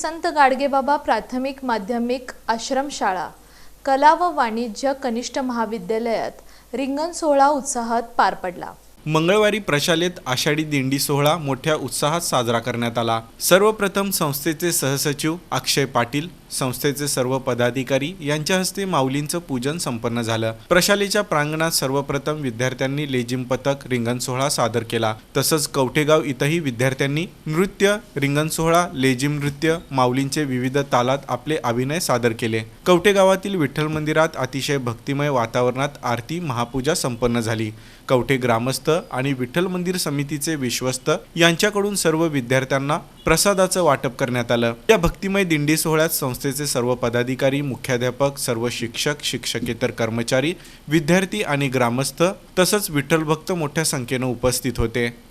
संत गाडगेबाबा प्राथमिक माध्यमिक आश्रमशाळा कला व वाणिज्य कनिष्ठ महाविद्यालयात रिंगण सोहळा उत्साहात पार पडला. मंगळवारी प्रशालेत आषाढी दिंडी सोहळा मोठ्या उत्साहात साजरा करण्यात आला. सर्वप्रथम संस्थेचे सहसचिव अक्षय पाटील संस्थेचे सर्व पदाधिकारी यांच्या हस्ते माऊलींचं पूजन संपन्न झालं. प्रशालेच्या प्रांगणात सर्वप्रथम विद्यार्थ्यांनी लेझिम पथक रिंगण सोहळा सादर केला. तसंच कवठेगाव इथंही विद्यार्थ्यांनी नृत्य रिंगण सोहळा लेझिम नृत्य माऊलींचे विविध तालात आपले अभिनय सादर केले. कवठेगावातील विठ्ठल मंदिरात अतिशय भक्तिमय वातावरणात आरती महापूजा संपन्न झाली. कवठे ग्रामस्थ आणि विठ्ठल मंदिर समितीचे विश्वस्त यांच्याकडून सर्व विद्यार्थ्यांना प्रसादाचं वाटप करण्यात आलं. या भक्तिमय दिंडी सोहळ्यात संस्थेचे सर्व पदाधिकारी मुख्याध्यापक सर्व शिक्षक शिक्षकेतर कर्मचारी विद्यार्थी आणि ग्रामस्थ तसंच विठ्ठल भक्त मोठ्या संख्येनं उपस्थित होते.